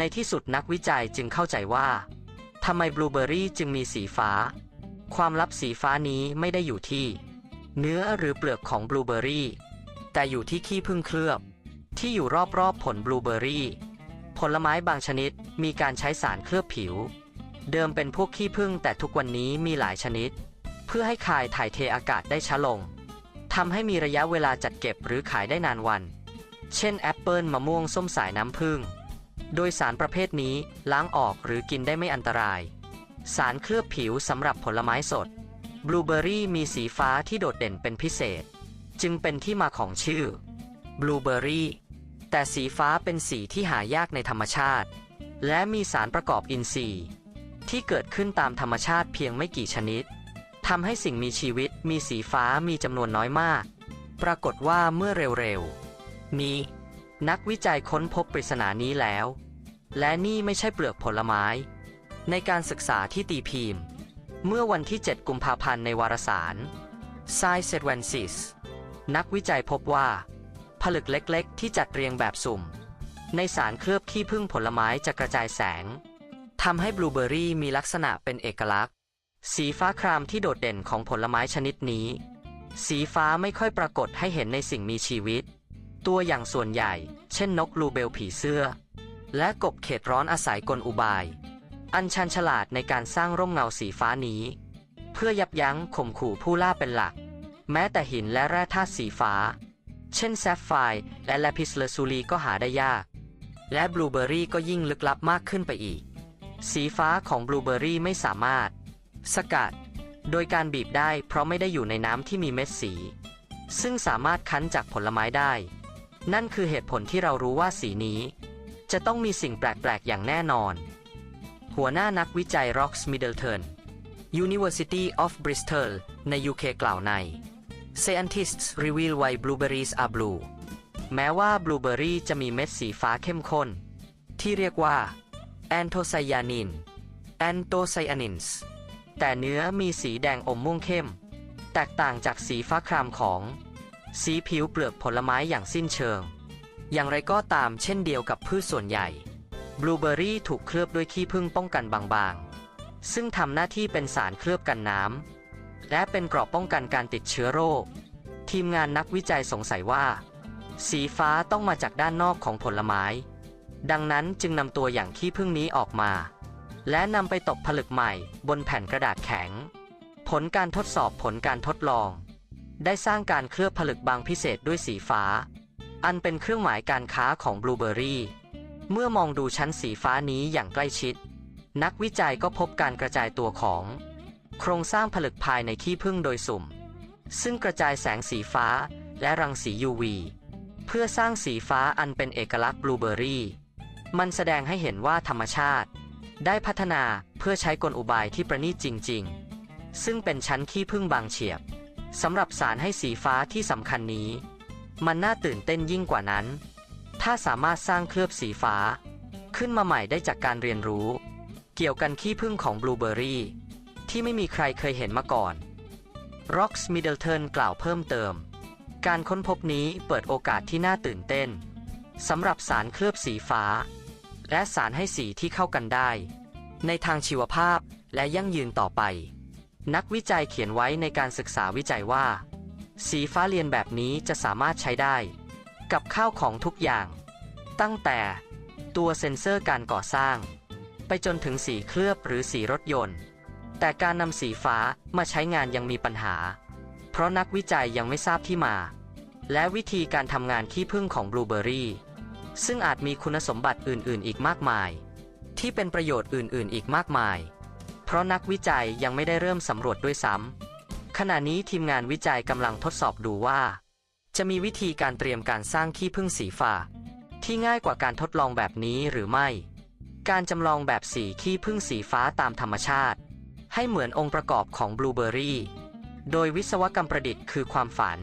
ในที่สุดนักวิจัยจึงเข้าใจว่าทำไมบลูเบอรี่จึงมีสีฟ้า ความลับสีฟ้านี้ไม่ได้อยู่ที่ เนื้อหรือเปลือกของบลูเบอรี่ แต่อยู่ที่ขี้ผึ้งเคลือบ ที่อยู่รอบๆผลบลูเบอร์รี่ ผลไม้บางชนิดมีการใช้สารเคลือบผิว เดิมเป็นพวกขี้ผึ้งแต่ทุกวันนี้มีหลายชนิด เพื่อให้คายถ่ายเทอากาศได้ช้าลงทำให้มีระยะเวลาจัดเก็บหรือขายได้นานวัน เช่นแอปเปิลมะม่วงส้มสายน้ำผึ้ง โดยสารประเภทนี้ล้างออกหรือกินได้ไม่อันตราย สารเคลือบผิวสำหรับผลไม้สด บลูเบอรี่มีสีฟ้าที่โดดเด่นเป็นพิเศษ จึงเป็นที่มาของชื่อบลูเบอรี่แต่สีฟ้าเป็นสีที่หายากในธรรมชาติ และมีสารประกอบอินทรีย์ ที่เกิดขึ้นตามธรรมชาติเพียงไม่กี่ชนิดทำให้สิ่งมีชีวิตมีสีฟ้ามีจำนวนน้อยมาก ปรากฏว่าเมื่อเร็วๆนี้ นักวิจัยค้นพบปริศนานี้แล้ว และนี่ไม่ใช่เปลือกผลไม้ ในการศึกษาที่ตีพิมพ์ เมื่อวันที่ 7 กุมภาพันธ์ในวารสาร Science Advances นักวิจัยพบว่า ผลึกเล็กๆ ที่จัดเรียงแบบสุ่ม ในสารเคลือบขี้ผึ้งผลไม้จะกระจายแสงทำให้บลูเบอรี่มีลักษณะเป็นเอกลักษณ์ สีฟ้าครามที่โดดเด่นของผลไม้ชนิดนี้ สีฟ้าไม่ค่อยปรากฏให้เห็นในสิ่งมีชีวิต ตัวอย่างส่วนใหญ่ เช่นนกลูเบลผีเสื้อ และกบเขตร้อนอาศัยกลอุบาย อันชันฉลาดในการสร้างร่มเงาสีฟ้านี้ เพื่อยับยั้งข่มขู่ผู้ล่าเป็นหลัก แม้แต่หินและแร่ธาตุสีฟ้า เช่นแซฟไฟร์และแลพิสเลซูรีก็หาได้ยาก และบลูเบอร์รี่ก็ยิ่งลึกลับมากขึ้นไปอีก สีฟ้าของบลูเบอร์รี่ไม่สามารถ สกัด โดยการบีบได้เพราะไม่ได้อยู่ในน้ำที่มีเม็ดสี ซึ่งสามารถคั้นจากผลไม้ได้ นั่นคือเหตุผลที่เรารู้ว่าสีนี้ จะต้องมีสิ่งแปลก ๆ อย่างแน่นอน หัวหน้านักวิจัย Rox Middleton University of Bristol ใน UK กล่าวใน Scientists reveal why blueberries are blue แม้ว่าบลูเบอร์รี่จะมีเม็ดสีฟ้าเข้มข้น ที่เรียกว่า anthocyanin anthocyanins แต่เนื้อมีสีแดงอมม่วงเข้ม แตกต่างจากสีฟ้าครามของ สีผิวเปลือกผลไม้อย่างสิ้นเชิง อย่างไรก็ตามเช่นเดียวกับพืชส่วนใหญ่ บลูเบอรี่ถูกเคลือบด้วยขี้ผึ้งป้องกันบางๆ ซึ่งทำหน้าที่เป็นสารเคลือบกันน้ำ และเป็นเกราะป้องกันการติดเชื้อโรค ทีมงานนักวิจัยสงสัยว่า สีฟ้าต้องมาจากด้านนอกของผลไม้ ดังนั้นจึงนำตัวอย่างขี้ผึ้งนี้ออกมา และนำไปตบผลึกใหม่บนแผ่นกระดาษแข็ง ผลการทดสอบผลการทดลอง ได้สร้างการเคลือบผลึกบางพิเศษด้วยสีฟ้า อันเป็นเครื่องหมายการค้าของบลูเบอรี่ เมื่อมองดูชั้นสีฟ้านี้อย่างใกล้ชิด นักวิจัยก็พบการกระจายตัวของ โครงสร้างผลึกภายในขี้ผึ้งโดยสุ่ม ซึ่งกระจายแสงสีฟ้าและรังสี UV เพื่อสร้างสีฟ้าอันเป็นเอกลักษณ์บลูเบอร์รี่ มันแสดงให้เห็นว่าธรรมชาติ ได้พัฒนาเพื่อใช้กลอุบายที่ประณีตจริง ๆ ซึ่งเป็นชั้นขี้ผึ้งบางเฉียบ สำหรับสารให้สีฟ้าที่สำคัญนี้ มันน่าตื่นเต้นยิ่งกว่านั้น ถ้าสามารถสร้างเคลือบสีฟ้า ขึ้นมาใหม่ได้จากการเรียนรู้ เกี่ยวกันขี้ผึ้งของบลูเบอร์รี่ ที่ไม่มีใครเคยเห็นมาก่อน Rox Middleton กล่าวเพิ่มเติม การค้นพบนี้เปิดโอกาสที่น่าตื่นเต้นสำหรับสารเคลือบสีฟ้า และสารให้สีที่เข้ากันได้ ในทางชีวภาพและยั่งยืนต่อไป นักวิจัยเขียนไว้ในการศึกษาวิจัยว่า สีฟ้าเรียนแบบนี้จะสามารถใช้ได้ กับข้าวของทุกอย่าง ตั้งแต่ตัวเซ็นเซอร์การก่อสร้าง ไปจนถึงสีเคลือบหรือสีรถยนต์ แต่การนำสีฟ้ามาใช้งานยังมีปัญหา เพราะนักวิจัยยังไม่ทราบที่มา และวิธีการทำงานขี้ผึ้งของบลูเบอร์รี่ซึ่งอาจมีคุณสมบัติอื่น ๆ อีกมากมาย ที่เป็นประโยชน์อื่น ๆ อีกมากมาย เพราะนักวิจัยยังไม่ได้เริ่มสำรวจด้วยซ้ำ ขณะนี้ทีมงานวิจัยกำลังทดสอบดูว่า จะมีวิธีการเตรียมการสร้างขี้ผึ้งสีฟ้าที่ง่ายกว่าการทดลองแบบนี้หรือไม่ การจำลองแบบสีขี้ผึ้งสีฟ้าตามธรรมชาติ ให้เหมือนองค์ประกอบของบลูเบอร์รี่ โดยวิศวกรรมประดิษฐ์คือความฝัน